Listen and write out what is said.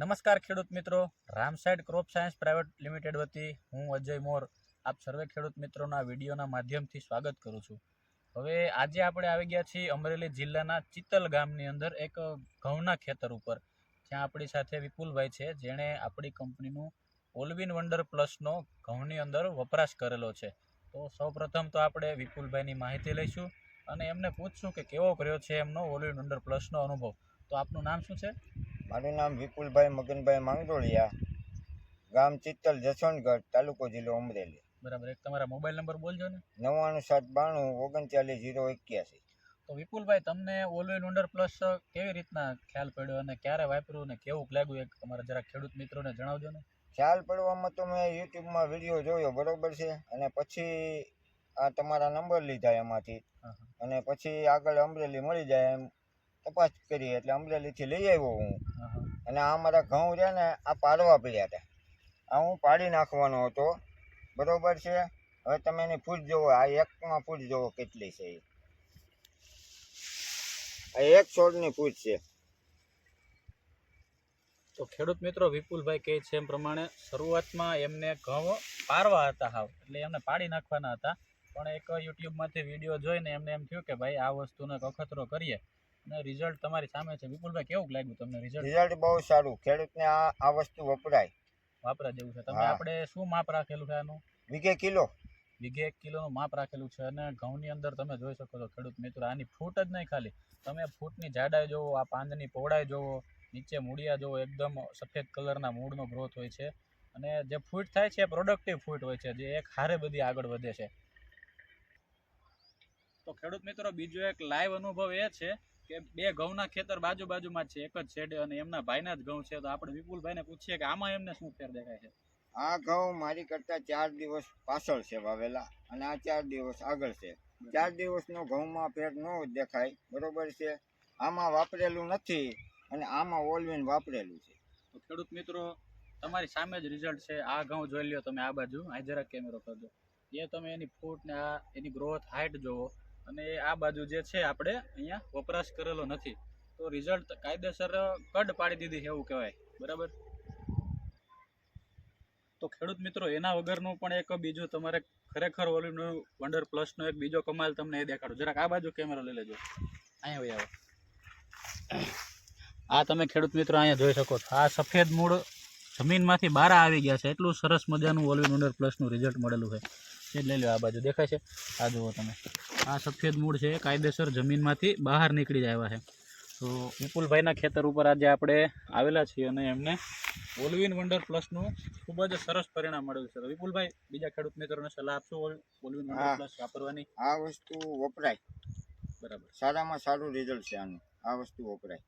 નમસ્કાર ખેડૂત મિત્રો. રામસાઈડ ક્રોપ સાયન્સ પ્રાઇવેટ લિમિટેડ વતી હું અજય મોર આપ સર્વે ખેડૂત મિત્રોના વિડીયોના માધ્યમથી સ્વાગત કરું છું. હવે આજે આપણે આવી ગયા છીએ અમરેલી જિલ્લાના ચિત્તલ ગામની અંદર એક ઘઉંના ખેતર ઉપર. જ્યાં આપણી સાથે વિપુલભાઈ છે. જેણે આપણી કંપનીનું ઓલવિન વંડર પ્લસનો ઘઉંની અંદર વપરાશ કરેલો છે. તો સૌપ્રથમ તો આપણે વિપુલભાઈની માહિતી લઈશું અને એમને પૂછશું કે કેવો કર્યો છે એમનો ઓલવિન વંડર પ્લસનો અનુભવ. તો આપનું નામ શું છે? મારું નામ વિપુલભાઈ મગનભાઈ માંગરોળિયા ગામ ચિત્તલ જસવંતગઢ તાલુકો જિલ્લો અમરેલી. બરાબર. એક તમારા મોબાઈલ નંબર બોલજો ને. નવ્વાણું સાત બાણું ઓગણચાલીસ જીરો એક્યાસી. તો વિપુલભાઈ તમને ઓલવેલ વંડર પ્લસ કેવી રીતના ખ્યાલ પડ્યો અને ક્યારે વાપર્યું ને કેવું લાગ્યું એક તમારા જરા ખેડૂત મિત્રોને જણાવજો ને? ખ્યાલ પડવામાં તો મેં યુટ્યુબમાં વીડિયો જોયો બરોબર છે. અને પછી આ તમારા નંબર લીધા એમાંથી. અને પછી આગળ અમરેલી મળી જાય એમ. તપાસ કરી એટલે અમરેલીથી લઈ આવ્યો હું. અને આ મારા ઘઉં રહ્યા ને આ પાડવા પડ્યા હતા. આ હું પાડી નાખવાનો હતો. બરોબર છે? હવે તમે એની ફૂટ જોવો આ એકમાં ફૂટ જોવો કેટલી છે એ. આ એક છોડની ફૂટ છે. તો ખેડૂત મિત્રો વિપુલભાઈ કહે છે એમ પ્રમાણે શરૂઆતમાં એમને ઘઉં પારવા હતા હાવ એટલે એમને પાડી નાખવાના હતા. પણ એક યુટ્યુબમાંથી વીડિયો જોઈને એમને એમ થયું કે ભાઈ આ વસ્તુનો અખતરો કરીએ. રિઝલ્ટ તમારી સામે છે. વિપુલભાઈ કેવું લાગ્યું તમને રિઝલ્ટ રિઝલ્ટ બહુ સારું. ખેડૂતને આ આ વસ્તુ વપરાય. વાપરા જેવું છે. તમે આપણે શું માપ રાખેલું છે આનું? વીઘે કિલો. વીઘે એક કિલોનું માપ રાખેલું છે અને ઘઉંની અંદર તમે જોઈ શકો છો ખેડૂત મિત્રો આની ફૂટ જ નહીં ખાલી. તમે ફૂટની જાડાઈ જોવો આ પાંદની પહોળાઈ જોવો નીચે મૂળિયા જોવો એકદમ સફેદ કલરના મૂળનો ગ્રોથ હોય છે. અને જે ફૂટ થાય છે એ પ્રોડક્ટિવ ફૂટ હોય છે જે એક હારે બધી આગળ વધે છે. તો ખેડૂત મિત્રો બીજો એક લાઈવ અનુભવ એ છે કે બે ઘઉંના ખેતર બાજુ બાજુમાં છે એક જ છેડે અને એમના ભાઈના જ ઘઉં છે તો આપણે વિપુલભાઈને પૂછીએ કે આમાં એમને શું ફેર દેખાય છે? આ ઘઉં મારી કરતા ચાર દિવસ પાછળ છે વાવેલા અને આ ચાર દિવસ આગળ છે. ચાર દિવસનો ઘઉંમાં ફેર ન દેખાય બરોબર છે? આમાં વાપરેલું નથી અને આમાં ઓલવીન વાપરેલું છે. તો ખેડૂત મિત્રો તમારી સામે જ રિઝલ્ટ છે. આ ઘઉં જોઈ લ્યો તમે આ બાજુ. આ જરાક કેમેરો કરજો એ તમે એની ફૂટ ને આ એની ગ્રોથ હાઇટ જોવો. અને આ બાજુ જે છે આપણે અહીંયા વપરાશ કરેલો નથી. તો રિઝલ્ટ કાયદેસર કડ પાડી દીધી એવું કહેવાય. બરાબર? તો ખેડૂત મિત્રો, એના વગરનું પણ એક બીજું તમારે ખરેખર ઓલીનું વંડર પ્લસનો એક બીજો કમાલ તમને એ દેખાડો. જરાક આ બાજુ કેમેરો લઈ લેજો. અહીંયા ભાઈ આવો. આ તમે ખેડૂત મિત્રો અહીંયા જોઈ શકો છો. આ સફેદ મૂળ જમીનમાંથી બહાર આવી ગયા છે. એટલું સરસ મજાનું ઓલવિન વંડર પ્લસનું રિઝલ્ટ મળેલું છે. એ લઈ લો આ બાજુ. દેખાય છે? આ જુઓ તમે. આ સફેદ મૂળ છે. કાયદેસર જમીનમાંથી બહાર નીકળી આવ્યા છે. તો વિપુલભાઈના ખેતર ઉપર આજે આપણે આવેલા છીએ અને એમને ઓલવિન વંડર પ્લસનું ખૂબ જ સરસ પરિણામ મળ્યું છે. તો વિપુલભાઈ બીજા ખેડૂત મિત્રોને સલાહ આપશો? ઓલ- ઓલવિન વંડર પ્લસ વાપરવાની? આ વસ્તુ વપરાય. બરાબર. સારામાં સારું રિઝલ્ટ છે આનું. આ વસ્તુ વપરાય.